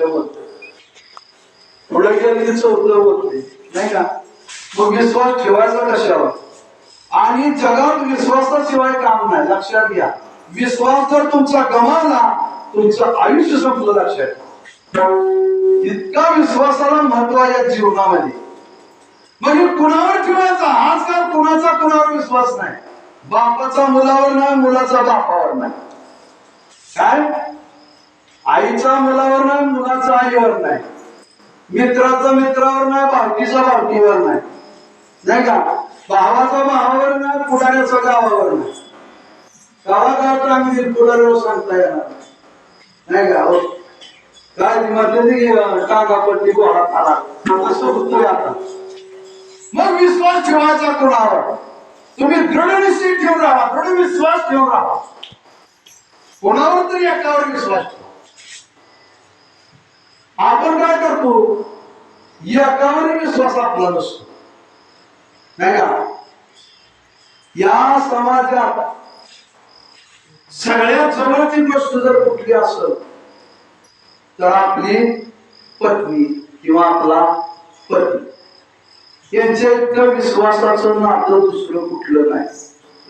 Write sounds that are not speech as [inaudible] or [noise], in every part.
दुसरं होतं. पुढे गेलं होते. नाही का? मग विश्वास ठेवायचा कशावर? आणि जगात विश्वासाशिवाय काम नाही. लक्षात घ्या. विश्वास जर तुमचा गमावला तुमचं आयुष्य संपलं लक्षात. इतका विश्वासाला महत्त्व आहे या जीवनामध्ये. म्हणजे कुणावर ठेवायचा? आजकाल कुणाचा कुणावर विश्वास नाही? बापाचा मुलावर नाही मुलाचा बापावर नाही. काय आईचा मुलावर नाही मुलाचा आईवर नाही. मित्राचा मित्रावर नाही भावकीचा भावकीवर नाही. नाही का? भावाचा भावावर नाही पुढाऱ्याचा गावावर नाही. गावागावात आम्ही पुढाऱ्यावर सांगता येणार नाही. का? हो. काय म्हटलं ती टांगापट्टी गोळा आला होतोय आता. मग विश्वास ठेवायचा कोणावर? तुम्ही दृढ निश्चित ठेवून राहा दृढ विश्वास ठेवून राहा. कोणावर तरी एकावर विश्वास ठेवा. आपण काय करतो? एकावर विश्वास आपला नसतो. नाही का? या समाजात सगळ्यात जवळची गोष्ट जर कुठली असेल तर आपली पत्नी किंवा आपला पती. यांच्या इतकं विश्वासाचं नातं दुसरं कुठलं नाही.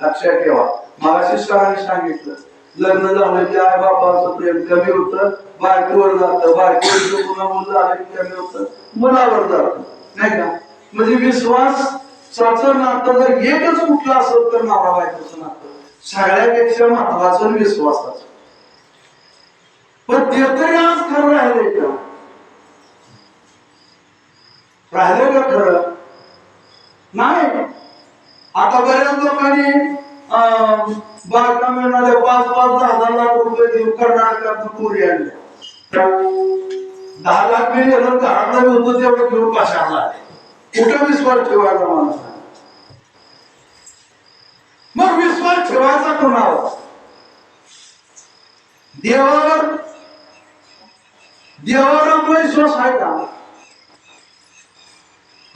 लक्षात ठेवा. मला शिष्टाने सांगितलं लग्न झालं की आई बापाचं प्रेम कमी होतं बायकोवर जातं बायकोवर पुन्हा मुलं झालं की कमी होतं मुलावर जातं. नाही का? म्हणजे विश्वास नातं जर एकच कुठलं असेल तर नवरा बायकोचं नातं. सगळ्यापेक्षा महत्वाचं विश्वासाचं. पण ते तरी आज खरं राहिले का? राहिले का खरं? नाही. आता बऱ्याच लोकांनी अं, मिळणारे पाच पाच दहा दहा लाख रुपये देऊ कर्नाटकात पुरी आणले? दहा लाख मी गेलं घरातलं मी होतो तेवढं घेऊन कशाला आले कुठं विश्वास ठेवायचा माणसा? मग विश्वास ठेवायचा कोणावर? देवावर? देवावर आपला विश्वास आहे का?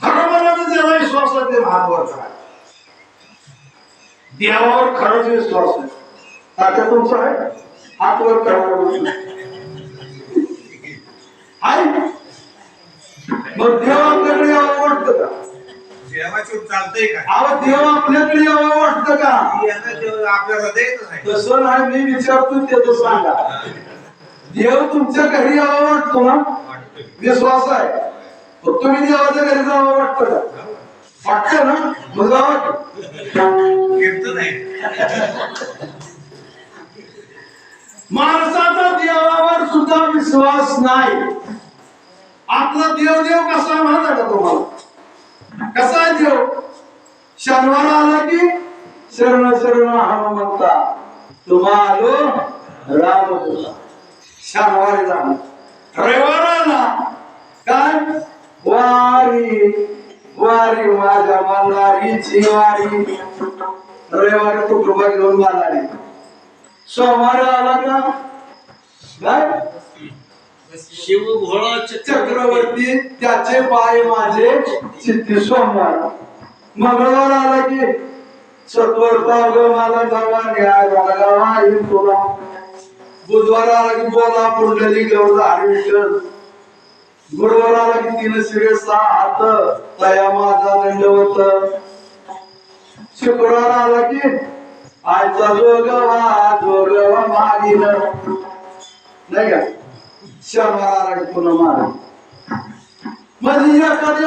खरं मला तर विश्वास आहे ते हातवर आहे देवावर खरंच विश्वास आहे. आता तुमचा आहे? हातवर करा आहे. मग देव आपल्याकडे यावं वाटतं का? देवाची चालतंय काय अहो देव आपल्याकडे यावं वाटतं का यांना देव तसं नाही मी विचारतो त्याचं सांगा. देव तुमच्या घरी यावं वाटतो ना. विश्वास आहे. पण तुम्ही देवाच्या घरी जावं वाटतं का? वाटतं ना? मग जावं का? नाही. [laughs] माणसाचा देवावर सुद्धा विश्वास नाही. आपला देव देव कसा आहे माहीत आहे का तुम्हाला? कसा आहे देव? शनिवार आला की शरण शरण हनुमंता तुम्हा आलो राम तुला शनिवारी जाणार. रविवार आला. काय? वारी. वारी माझ्या मनारीची वारी. रविवारी कुटुंबा घेऊन मल्हारी सोमवार आला का? काय? शिव भोळा चक्रवर्ती त्याचे पाय माझे चित्ती सोमवार. मंगळवार आला की सत्वर पावग मला गावा न्याय गावा येईल तुला. बुधवार आला की बोला पुंडली गौर हरिविठ्ठल गुरुवार आला की तीन सहा हात तया माझा दंडवत. शुक्रवार आला की आयचा जोगवा जोगवा मागिन नाही का? शनिवार आला की पुन्हा मार म्हणजे एखाद्या